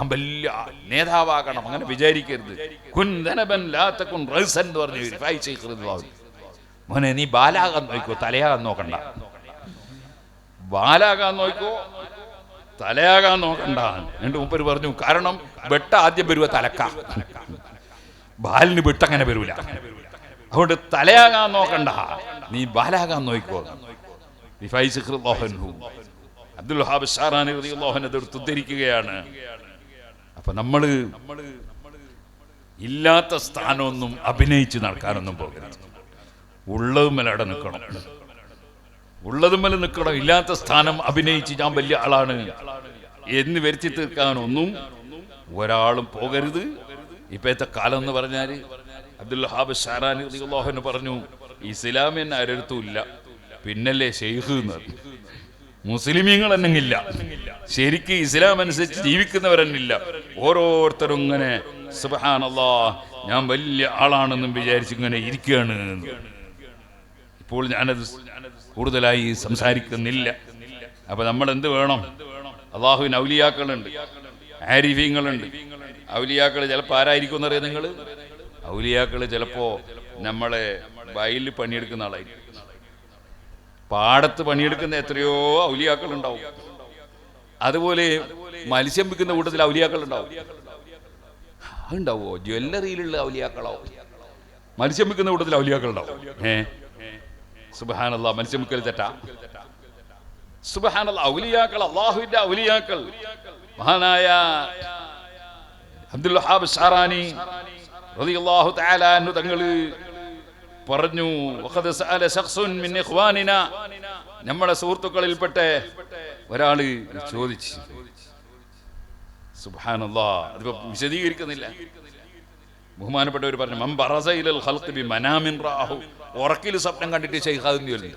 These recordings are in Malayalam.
ഞാൻ വലിയ നേതാവാകണം അങ്ങനെ വിചാരിക്കരുത്. കുന്തനബൻ ലാത്തക്കുൻ റൈസൻ എന്ന് പറഞ്ഞു. മോനെ നീ ബാലാകാൻ നോക്കോ തലയാകാൻ നോക്കണ്ട. ബാലാകാൻ നോക്കോ തലയാകാൻ നോക്കണ്ട. എന്റെ മുപ്പര് പറഞ്ഞു കാരണം വെട്ട ആദ്യം വരുവ തലക്ക. ബാലിന് വെട്ടങ്ങനെ വരൂല. അതുകൊണ്ട് തലയാകാൻ നോക്കണ്ട. നീ ബാലാകാൻ നോക്കോ അബ്ദുൽ ഹാബ് ഷാറാൻ അതെടുത്ത് ഉദ്ധരിക്കുകയാണ്. അപ്പൊ നമ്മൾ ഇല്ലാത്ത സ്ഥാനമൊന്നും അഭിനയിച്ച് നടക്കാനൊന്നും പോകരുത്. ഉള്ളതുമലവിടെ നിൽക്കണം. ഉള്ളതുമല നിൽക്കണം. ഇല്ലാത്ത സ്ഥാനം അഭിനയിച്ച് ഞാൻ വലിയ ആളാണ് എന്ന് വരുത്തി തീർക്കാനൊന്നും ഒരാളും പോകരുത്. ഇപ്പോഴത്തെ കാലം എന്ന് പറഞ്ഞാൽ അബ്ദുൽ ഹാബ് ഷാറാനി റളിയല്ലാഹു പറഞ്ഞു ഇസ്ലാമിന് ആരടുത്തും ഇല്ല പിന്നല്ലേ ഷെയ്ഖ് എന്ന് പറഞ്ഞു മുസ്ലിമീങ്ങൾ എന്നെങ്കില്ല ശരിക്ക് ഇസ്ലാം അനുസരിച്ച് ജീവിക്കുന്നവരെന്നില്ല. ഓരോരുത്തരും ഇങ്ങനെ സുബഹാനല്ലാ ഞാൻ വലിയ ആളാണെന്നും വിചാരിച്ച് ഇങ്ങനെ ഇരിക്കുകയാണ്. ഇപ്പോൾ ഞാനത് കൂടുതലായി സംസാരിക്കുന്നില്ല. അപ്പൊ നമ്മൾ എന്ത് വേണം? അള്ളാഹുവിന് ഔലിയാക്കളുണ്ട് ആരിഫീങ്ങളുണ്ട്. ഔലിയാക്കൾ ചിലപ്പോൾ ആരായിരിക്കും എന്നറിയാം നിങ്ങൾ ഔലിയാക്കൾ ചിലപ്പോ നമ്മളെ വയലിൽ പണിയെടുക്കുന്ന ആളായിരിക്കും. പാടത്ത് പണിയെടുക്കുന്ന എത്രയോ ഔലിയാക്കൾ ഉണ്ടാവും അതുപോലെ മത്സ്യം വിൽക്കുന്ന കൂട്ടത്തിൽ ഔലിയാക്കൾ ഉണ്ടാവും അതുണ്ടാവോ ജ്വല്ലറിയിലുള്ള ഔലിയാക്കളോ? മത്സ്യം വിൽക്കുന്ന കൂട്ടത്തിൽ ഔലിയാക്കൾ ഉണ്ടാവും ഏ? സുബഹാനല്ല മത്സ്യം വിൽക്കൽ തെറ്റാ? സുബഹാനല്ല ഔലിയാക്കൾ അള്ളാഹുവിന്റെ ഔലിയാക്കൾ. മഹാനായ അബ്ദുൽഹാബ് ഷാറാനി തആല തങ്ങൾ പറഞ്ഞു മിൻ നമ്മുടെ സുഹൃത്തുക്കളിൽപ്പെട്ട ഒരാൾ ചോദിച്ചു അതിപ്പോ വിശദീകരിക്കുന്നില്ല. ബഹുമാനപ്പെട്ടവർ പറഞ്ഞു മം ബി മനാമിൻ റാഹു. ഉറക്കിൽ സ്വപ്നം കണ്ടിട്ട് ഷെയ്ഖാന്ന് ചൊല്ലി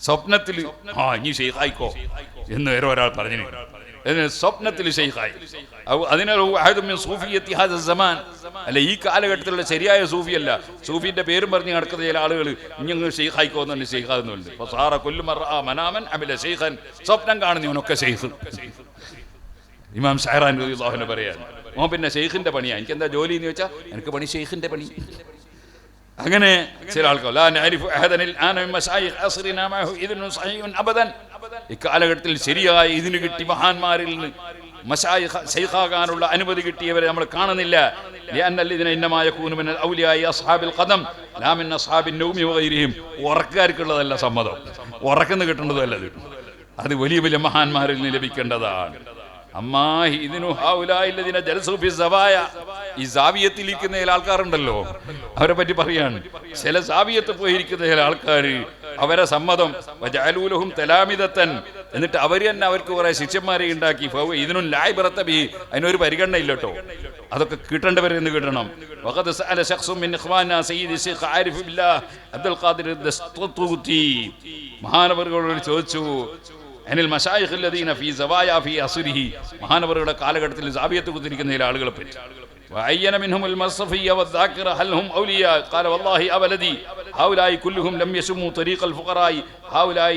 സ്വപ്നത്തിൽ ആ ഇനി ഷെയ്ഖായിക്കോ എന്ന് വേറെ ഒരാൾ പറഞ്ഞു സ്വപ്നത്തിൽ ഷെയ്ഖായി അതിനാൽ അല്ല ഈ കാലഘട്ടത്തിലുള്ള ശരിയായ സൂഫിയല്ല. സൂഫിന്റെ പേരും പറഞ്ഞ് നടക്കുന്ന ചില ആളുകൾ ഇഞ്ഞങ്ങ് ഷെയ്ഖായിക്കോ എന്ന് ഷെയ്ഖാന്നുണ്ട് അപ്പൊ സാറ മനാമൻ അമില ഷെയ്ഖൻ സ്വപ്നം കാണുന്നവനൊക്കെ ഷെയ്ഖ് ഇമാം ഷഹറാൻ റളിയല്ലാഹുവിനെ പറയാൻ ഓ പിന്നെ ഷെയ്ഖിന്റെ പണിയാ. എനിക്ക് എന്താ ജോലി എന്ന് ചോദിച്ചാൽ എനിക്ക് പണി ഷെയ്ഖിന്റെ പണി. അങ്ങനെ ചില ആൾക്കാർ ഇക്കാലഘട്ടത്തിൽ ശരിയായ ഇതിന് കിട്ടി മഹാന്മാരിൽ നിന്ന്. ശൈഖാകാനുള്ള അനുമതി കിട്ടിയവരെ നമ്മൾ കാണുന്നില്ല. ഉറക്കാർക്കുള്ളതല്ല സമ്മതം. ഉറക്കുന്ന കിട്ടേണ്ടതല്ല അത് വലിയ വലിയ മഹാന്മാരിൽ നിന്ന് ലഭിക്കേണ്ടതാണ്. ഈ ആൾക്കാരുണ്ടല്ലോ. അവരെ പറ്റി പറയാണ്. ചില സാവിയത്ത് പോയിരിക്കുന്ന ചില ആൾക്കാർ അവരെ സമ്മതം വജാലൂലഹും തലാമിതത്തൻ എന്നിട്ട് അവർ തന്നെ അവർക്ക് കുറെ ശിഷ്യന്മാരെ ഉണ്ടാക്കി ഫൗ ഇതിനും ലായ്ബറത്തബി അതിനൊരു പരിഗണന ഇല്ല കേട്ടോ അതൊക്കെ കിട്ടേണ്ടവരെന്ന് കിട്ടണം വഖദ് സഅല ശഖ്സും മിൻ ഇഖ്വാന സയ്യിദ് ശൈഖ് ആരിഫ് ബില്ലാഹ് അബ്ദുൽ ഖാദിർ ദസ്തുതി മഹാനവറുകളോട് ചോദിച്ചു അനിൽ മഷായിഖ് الذين في زوايا في അസുരിഹി മഹാനവറുടെ കാലഘട്ടത്തിൽ സാബിയത്ത് കുത്തിരിക്കുന്ന ചില ആളുകളെ പറ്റി وعين منهم المصفي والذاكرة هل هم أولياء قال والله أبلدي هؤلاء كلهم لم يشموا طريق الفقراء هؤلاء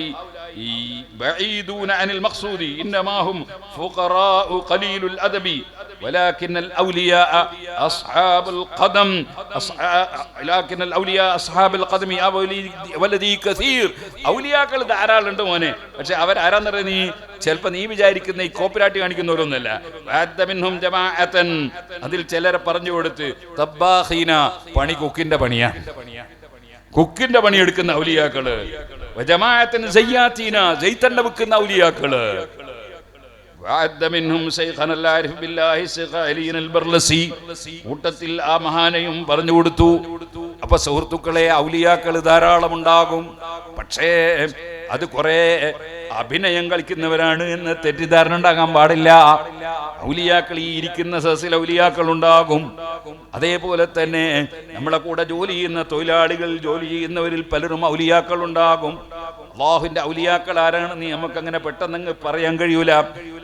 بعيدون عن المقصود إنما هم فقراء قليل الأدب ولكن الأولياء أصحاب القدم أصحاب لكن الأولياء أصحاب القدم والذي كثير ഔലിയാക്കൾ ധാരാളുണ്ട് മോനെ പക്ഷെ അവരാരാന്നറിയ നീ ചിലപ്പോ നീ വിചാരിക്കുന്ന ഈ കോപ്പിരാട്ടി കാണിക്കുന്നവരൊന്നുമല്ല വാദ്ദമിൻഹും ജമാഅത്തൻ. അതിൽ ചിലരെ പറഞ്ഞു കൊടുത്ത് തബ്ബാഹീന പണി കുക്കിന്റെ പണിയാ കുക്കിന്റെ പണിയെടുക്കുന്ന ഔലിയാക്കൾ. വജമായത്തിന് സയ്യാത്തീന ജയ്ത്തണ്ട വിൽക്കുന്ന ഔലിയാക്കൾ. കൂട്ടത്തിൽ ആ മഹാനയും പറഞ്ഞു കൊടുത്തു. അപ്പൊ സുഹൃത്തുക്കളെ ഔലിയാക്കൾ ധാരാളം ഉണ്ടാകും പക്ഷേ അത് കുറെ അഭിനയം കളിക്കുന്നവരാണ് എന്ന് തെറ്റിദ്ധാരണ ഉണ്ടാകാൻ പാടില്ല. ഔലിയാക്കൾ ഈ ഇരിക്കുന്ന സസിൽ ഔലിയാക്കൾ ഉണ്ടാകും അതേപോലെ തന്നെ നമ്മളെ കൂടെ ജോലി ചെയ്യുന്ന തൊഴിലാളികൾ ജോലി ചെയ്യുന്നവരിൽ പലരും ഔലിയാക്കൾ ഉണ്ടാകും അള്ളാഹുവിന്റെ ഔലിയാക്കൾ ആരാണെന്ന് നമുക്ക് അങ്ങനെ പെട്ടെന്ന് പറയാൻ കഴിയൂല.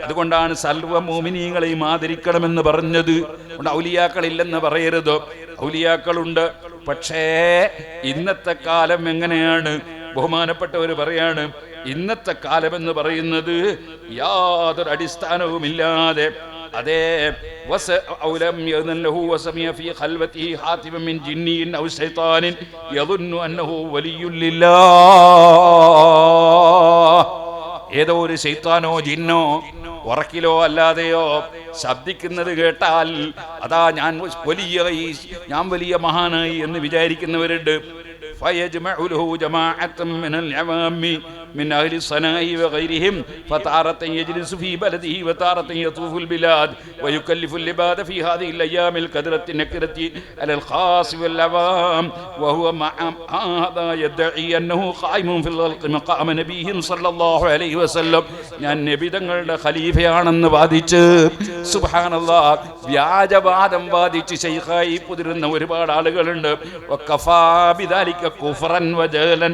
അതുകൊണ്ടാണ് സർവ മോമിനിയങ്ങളെയും ആദരിക്കണമെന്ന് പറഞ്ഞത്. ഔലിയാക്കൾ ഇല്ലെന്ന് പറയരുത്. ഔലിയാക്കളുണ്ട്. പക്ഷേ ഇന്നത്തെ കാലം എങ്ങനെയാണ്? ബഹുമാനപ്പെട്ടവർ പറയാണ് ഇന്നത്തെ കാലം എന്ന് പറയുന്നത് യാതൊരു അടിസ്ഥാനവുമില്ലാതെ അതേ വസ- ഔലം വസമിയ മിൻ ഔ അന്നഹു ലില്ലാഹ് ഏതോ ഒരു ശൈത്താനോ ജിന്നോ ഉറക്കിലോ അല്ലാതെയോ ശബ്ദിക്കുന്നത് കേട്ടാൽ അതാ ഞാൻ വലിയ ഞാൻ വലിയ മഹാനായി എന്ന് വിചാരിക്കുന്നവരുണ്ട്. فيجمع له جماعة من العوام من أهل الصناء وغيرهم فتارة يجلس في بلده وتارة يطوف البلاد ويكلف العباد في هذه الأيام الكدرة النكرة على الخاص والعوام وهو مع هذا يدعي أنه قائم في الخلق مقام نبيه صلى الله عليه وسلم ഞാൻ നബി തങ്ങളുടെ ഖലീഫയാണെന്ന് വാദിച്ച് സുബാനല്ല വ്യാജവാദം വാദിച്ച് ശൈഖായി കുതിരുന്ന ഒരുപാട് ആളുകളുണ്ട് വക്കഫാ ബിദാലിക കുഫ്റൻ വജലൻ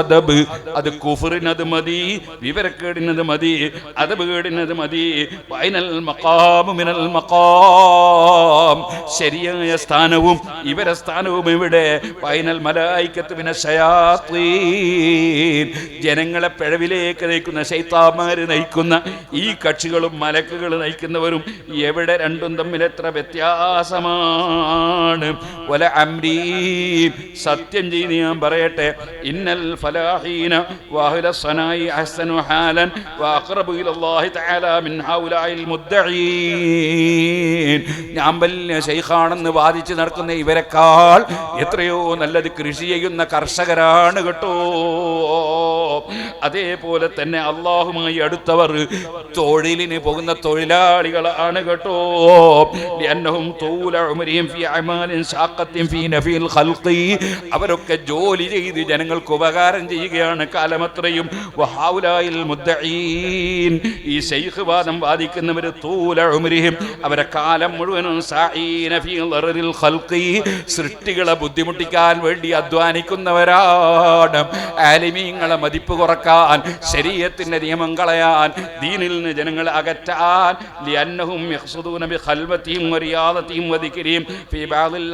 അദബ് അത് കുഫറിനത് മതി വിവരക്കേടിനത് മതി അതബ് കേടിനത് മതി. വൈനൽ മഖാമു മിനൽ മഖാം. ശരിയായ സ്ഥാനവും ഇവരെ സ്ഥാനവും ഇവിടെ വൈനൽ മലായിക്കത്ത് പിന്നെ ശയാത്തീൻ ജനങ്ങളെ പിഴവിലേക്ക് നയിക്കുന്ന ശൈത്താമാര് നയിക്കുന്ന ഈ കക്ഷികളും മലക്കുകൾ നയിക്കുന്നവരും എവിടെ രണ്ടും തമ്മിൽ എത്ര വ്യത്യാസമാണ്? വല അംരീ സത്യം ചെയ്ത് ഞാൻ പറയട്ടെ. ഇന്നൽ ഫലാഹീന വാഹുല സനായി അഹ്സനു ഹാലൻ വാഖറബു ഇലല്ലാഹി തആല മിൻ ഹൗലായിൽ മുദ്ദഈൻ. ഞാൻ വലിയ ശൈഖാണെന്ന് വാദിച്ച് നടക്കുന്ന ഇവരെക്കാൾ എത്രയോ നല്ലത് കൃഷി ചെയ്യുന്ന കർഷകരാണ് കേട്ടോ. അതേപോലെ തന്നെ അള്ളാഹുമായി അടുത്തവർ തൊഴിലിന് പോകുന്ന തൊഴിലാളികളാണ് കേട്ടോ. അവരൊക്കെ ജോലി ചെയ്ത് ജനങ്ങൾക്ക് ഉപകാരം ചെയ്യുകയാണ് കാലമത്രയും. ഈ ശൈഖ് വാദം വാദിക്കുന്നവർ തൂലഹുമരിയും അവരെ കാലം മുഴുവനും സൃഷ്ടികളെ ബുദ്ധിമുട്ടിക്കാൻ വേണ്ടി അധ്വാനിക്കുന്നവരാണ്. ആലിമീങ്ങളെ മതിപ്പ് കുറയ്ക്കാൻ ശരീരത്തിന്റെ നിയമം കളയാൻ ദീനിൽ നിന്ന് ജനങ്ങളെ അകറ്റാൻ ലിയന്നഹും വദിക്രിഹിം ഫീ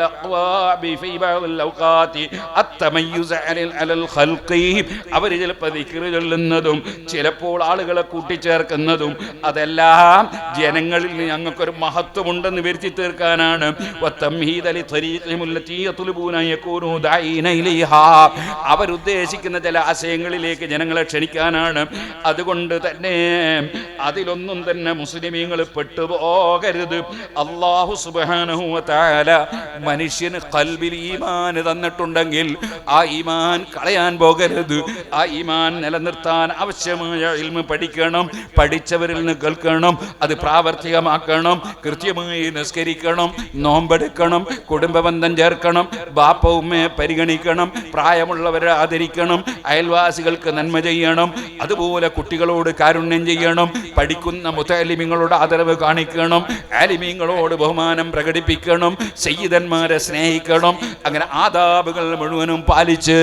അഖ്വാബി ഫീ ഔഖാത്തി അലൽ അവർ ചിലപ്പോൾ ദിക്ർ ചൊല്ലുന്നതും ചിലപ്പോൾ ആളുകളെ കൂട്ടിച്ചേർക്കുന്നതും അതെല്ലാം ജനങ്ങളിൽ ഞങ്ങൾക്കൊരു മഹത്വമുണ്ടെന്ന് വരുത്തി തീർക്കാനാണ്. അവരുദ്ദേശിക്കുന്ന ചില ആശയങ്ങളിലേക്ക് ജനങ്ങളെ ക്ഷണിക്കാനാണ്. അതുകൊണ്ട് തന്നെ അതിലൊന്നും തന്നെ മുസ്ലിമീങ്ങൾ പെട്ടുപോകരുത്. അള്ളാഹു തആല മനുഷ്യന് കൽബിൽ ഈമാൻ തന്നിട്ടുണ്ടെങ്കിൽ ആ ഈമാൻ കളയാൻ പോകരുത്. ആ ഈമാൻ നിലനിർത്താൻ ആവശ്യമായ ഇൽമ പഠിക്കണം പഠിച്ചവരിൽ നിന്ന് കേൾക്കണം അത് പ്രാവർത്തികമാക്കണം കൃത്യമായി നിസ്കരിക്കണം നോമ്പെടുക്കണം കുടുംബബന്ധം ചേർക്കണം ബാപ്പ ഉമ്മയെ പരിഗണിക്കണം പ്രായമുള്ളവരെ ആദരിക്കണം അയൽവാസികൾക്ക് നന്മ ചെയ്യണം. അതുപോലെ കുട്ടികളോട് കാരുണ്യം ചെയ്യണം. പഠിക്കുന്ന മുത്തലിമിങ്ങളോട് ആദരവ് കാണിക്കണം. ആലിമീങ്ങളോട് ബഹുമാനം പ്രകടിപ്പിക്കണം. സയ്യിദന്മാരെ സ്നേഹിക്കണം. അങ്ങനെ ആദാബുകൾ മുഴുവനും പാലിച്ച്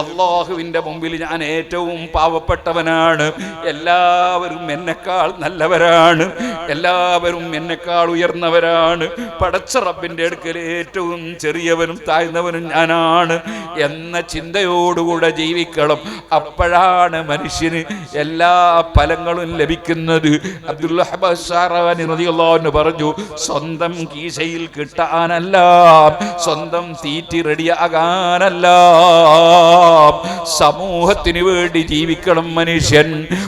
അള്ളാഹുവിന്റെ മുമ്പിൽ ഞാൻ ഏറ്റവും പാവപ്പെട്ടവനാണ്. എല്ലാവരും എന്നെക്കാൾ നല്ലവരാണ്. എല്ലാവരും എന്നെക്കാൾ ഉയർന്നവരാണ്. പടച്ച റബ്ബിന്റെ അടുക്കൽ ഏറ്റവും ചെറിയവനും താഴ്ന്നവനും ഞാനാണ്. എന്ന ചിന്തയോടുകൂടെ ജീവിക്കണം. അപ്പോഴാണ് മനുഷ്യന് എല്ലാ ഫലങ്ങളും ലഭിക്കുന്നത്. അബ്ദുല്ലാഹു പറഞ്ഞു സ്വന്തം കീശയിൽ കിട്ടാനല്ല സ്വന്തം തീറ്റി റെഡിയാകാനല്ല സമൂഹത്തിന് വേണ്ടി ജീവിക്കണം മനുഷ്യൻ.